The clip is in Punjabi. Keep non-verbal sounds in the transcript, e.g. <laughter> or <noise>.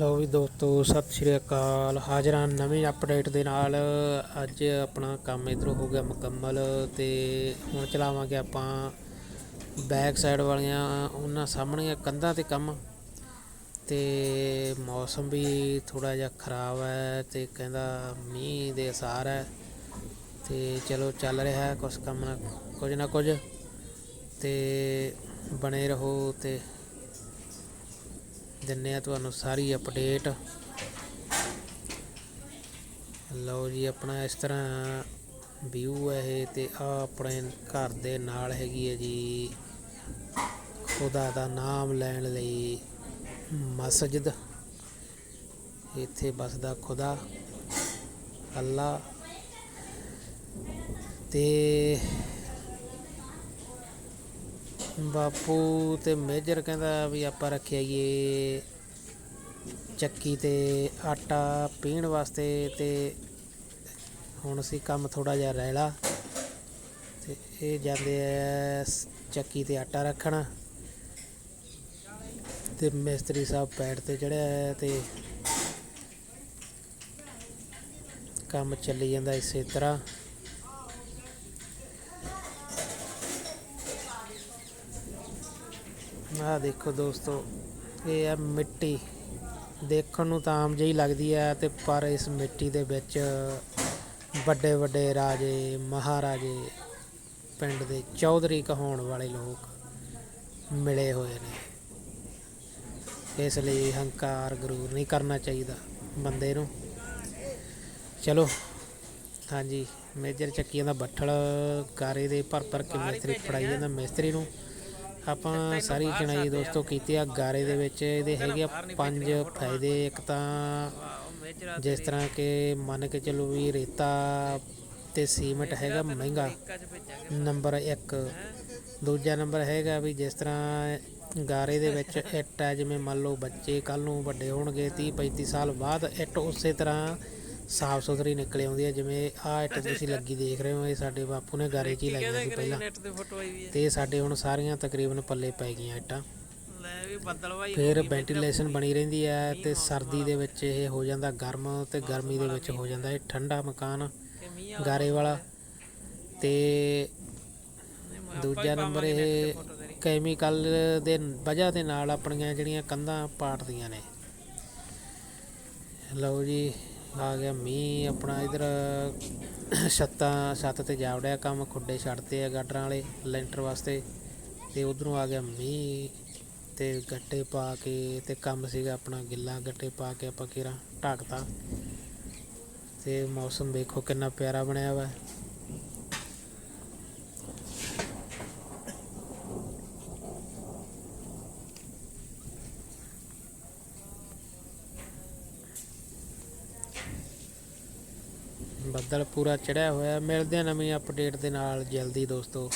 ਲਓ ਵੀ ਦੋਸਤੋ, ਸਤਿ ਸ਼੍ਰੀ ਅਕਾਲ। ਹਾਜ਼ਰ ਹਾਂ ਨਵੀਂ ਅਪਡੇਟ ਦੇ ਨਾਲ ਅੱਜ ਆਪਣਾ ਕੰਮ ਇਧਰੋਂ ਹੋ ਗਿਆ ਮੁਕੰਮਲ ਤੇ ਹੁਣ ਚਲਾਵਾਂਗੇ ਆਪਾਂ ਬੈਕ ਸਾਈਡ ਵਾਲੀਆਂ, ਉਹਨਾਂ ਸਾਹਮਣੀਆਂ ਕੰਧਾਂ ਤੇ ਕੰਮ। ਤੇ ਮੌਸਮ ਵੀ ਥੋੜਾ ਜਿਹਾ ਖਰਾਬ ਹੈ ਤੇ ਕਹਿੰਦਾ ਮੀਂਹ ਦੇ ਅਸਾਰ ਹੈ। ਤੇ ਚਲੋ ਚੱਲ ਰਿਹਾ ਹੈ ਕੁਛ ਕੰਮ ਨਾ, ਕੁਝ ਨਾ ਕੁਝ। ਤੇ ਬਣੇ ਰਹੋ ਤੇ ਦਿੰਨੇ ਆ ਤੁਹਾਨੂੰ ਸਾਰੀ ਅਪਡੇਟ ਲਓ ਜੀ, ਆਪਣਾ ਇਸ ਤਰ੍ਹਾਂ ਵਿਊ ਹੈ ਇਹ ਤੇ ਆ ਆਪਣੇ ਘਰ ਦੇ ਨਾਲ ਹੈਗੀ ਹੈ ਜੀ। ਖੁਦਾ ਦਾ ਨਾਮ ਲੈਣ ਲਈ ਮਸਜਿਦ। ਇੱਥੇ ਬਸਦਾ ਖੁਦਾ, ਅੱਲਾ। ਤੇ ਬਾਪੂ ਤੇ ਮੇਜਰ ਕਹਿੰਦਾ ਵੀ ਆਪਾਂ ਰੱਖਿਆ ਇਹ ਚੱਕੀ ਤੇ ਆਟਾ ਪੀਣ ਵਾਸਤੇ ਤੇ ਹੁਣ ਅਸੀਂ ਕੰਮ ਥੋੜਾ ਜਿਹਾ ਰਹਿਲਾ ਤੇ ਇਹ ਜਾਂਦੇ ਆ ਚੱਕੀ ਤੇ ਆਟਾ ਰੱਖਣ। ਤੇ ਮਿਸਤਰੀ ਸਾਹਿਬ ਪੈੜ ਤੇ ਚੜਿਆ ਹੈ ਤੇ ਕੰਮ ਚੱਲੀ ਜਾਂਦਾ ਇਸੇ ਤਰ੍ਹਾਂ। ਆਹ ਦੇਖੋ ਦੋਸਤੋ ਇਹ ਹੈ ਮਿੱਟੀ। ਦੇਖਣ ਨੂੰ ਤਾਂ ਆਮ ਜਿਹੀ ਲੱਗਦੀ ਹੈ ਤੇ ਪਰ ਇਸ ਮਿੱਟੀ ਦੇ ਵਿੱਚ ਵੱਡੇ ਵੱਡੇ ਰਾਜੇ ਮਹਾਰਾਜੇ ਪਿੰਡ ਦੇ ਚੌਧਰੀ ਕਹਾਉਣ ਵਾਲੇ ਲੋਕ ਮਿਲੇ ਹੋਏ ਨੇ। ਇਸ ਲਈ ਹੰਕਾਰ ਗਰੂਰ ਨਹੀਂ ਕਰਨਾ ਚਾਹੀਦਾ ਬੰਦੇ ਨੂੰ। ਚਲੋ ਹਾਂਜੀ ਮੇਜਰ ਚੱਕੀਆਂ ਦਾ ਬੱਠਲ ਗਾਰੇ ਦੇ ਭਰ ਭਰ ਕੇ ਮਿਸਤਰੀ ਫੜਾਈ ਜਾਂਦਾ ਮਿਸਤਰੀ ਨੂੰ। ਆਪਾਂ ਸਾਰੀ ਚਣਾਈ ਦੋਸਤੋ ਕੀਤੀ ਆ ਗਾਰੇ ਦੇ ਵਿੱਚ ਇਹਦੇ ਹੈਗੇ ਆ ਪੰਜ ਫਾਇਦੇ। ਇੱਕ ਤਾਂ ਜਿਸ ਤਰ੍ਹਾਂ ਕਿ ਮੰਨ ਕੇ ਚੱਲੋ ਵੀ ਰੇਤਾ ਤੇ ਸੀਮੈਂਟ ਹੈਗਾ ਮਹਿੰਗਾ। ਨੰਬਰ 1 ਦੂਜਾ ਨੰਬਰ ਹੈਗਾ ਵੀ ਜਿਸ ਤਰ੍ਹਾਂ ਗਾਰੇ ਦੇ ਵਿੱਚ <laughs> ਇੱਟ ਹੈ ਜਿਵੇਂ ਮੰਨ ਲਓ ਬੱਚੇ ਕੱਲ ਨੂੰ ਵੱਡੇ ਹੋਣਗੇ 30 35 ਸਾਲ ਬਾਅਦ ਇੱਟ ਉਸੇ ਤਰ੍ਹਾਂ ਸਾਫ਼ ਸੁਥਰੀ ਨਿਕਲ ਆਉਂਦੀ ਹੈ ਜਿਵੇਂ ਆਹ ਇੱਟ ਤੁਸੀਂ ਲੱਗੀ ਦੇਖ ਰਹੇ ਹੋ ਇਹ ਸਾਡੇ ਬਾਪੂ ਨੇ ਗਾਰੇ 'ਚ ਹੀ ਲਾਈਆਂ ਸੀ ਪਹਿਲਾਂ। ਨੈਟ ਤੇ ਫੋਟੋ ਆਈ ਵੀ ਤੇ ਇਹ ਸਾਡੇ ਹੁਣ ਸਾਰੀਆਂ ਤਕਰੀਬਨ ਪੱਲੇ ਪੈ ਗਈਆਂ ਇੱਟਾਂ। ਲੈ ਵੀ ਬੱਦਲ ਭਾਈ ਫਿਰ ਵੈਂਟੀਲੇਸ਼ਨ ਬਣੀ ਰਹਿੰਦੀ ਹੈ ਤੇ ਸਰਦੀ ਦੇ ਵਿੱਚ ਇਹ ਹੋ ਜਾਂਦਾ ਗਰਮ ਤੇ ਗਰਮੀ ਦੇ ਵਿੱਚ ਹੋ ਜਾਂਦਾ ਇਹ ਠੰਡਾ ਮਕਾਨ ਗਾਰੇ ਵਾਲਾ। ਤੇ ਦੂਜਾ ਨੰਬਰ ਇਹ ਕੈਮੀਕਲ ਦੇ ਵਜ੍ਹਾ ਦੇ ਨਾਲ ਆਪਣੀਆਂ ਜਿਹੜੀਆਂ ਕੰਧਾਂ ਪਾਟਦੀਆਂ ਨੇ। ਲਓ ਜੀ ਆ ਗਿਆ। ਮੀਂਹ ਆਪਣਾ ਇਧਰ ਛੱਤਾਂ, ਛੱਤ ਤੇ ਜਾ ਵੜਿਆ ਕੰਮ, ਖੁੱਡੇ ਛੱਡਤੇ ਆ ਗਾਡਰਾਂ ਵਾਲੇ, ਲੈਂਟਰ ਵਾਸਤੇ। ਤੇ ਉਧਰੋਂ ਆ ਗਿਆ ਮੀਂਹ ਤੇ ਗੱਟੇ ਪਾ ਕੇ ਤੇ ਕੰਮ ਸੀਗਾ ਆਪਣਾ, ਗਿੱਲਾ ਗੱਟੇ ਪਾ ਕੇ ਆਪਾਂ ਕਿਰਾ ਢਾਕਤਾ। ਤੇ ਮੌਸਮ ਵੇਖੋ ਕਿੰਨਾ ਪਿਆਰਾ ਬਣਿਆ ਵਾ। ਬੱਦਲ ਪੂਰਾ ਚੜਿਆ ਹੋਇਆ ਮਿਲਦੇ ਆ ਨਵੀਂ ਅਪਡੇਟ ਦੇ ਨਾਲ। ਜਲਦੀ ਦੋਸਤੋ।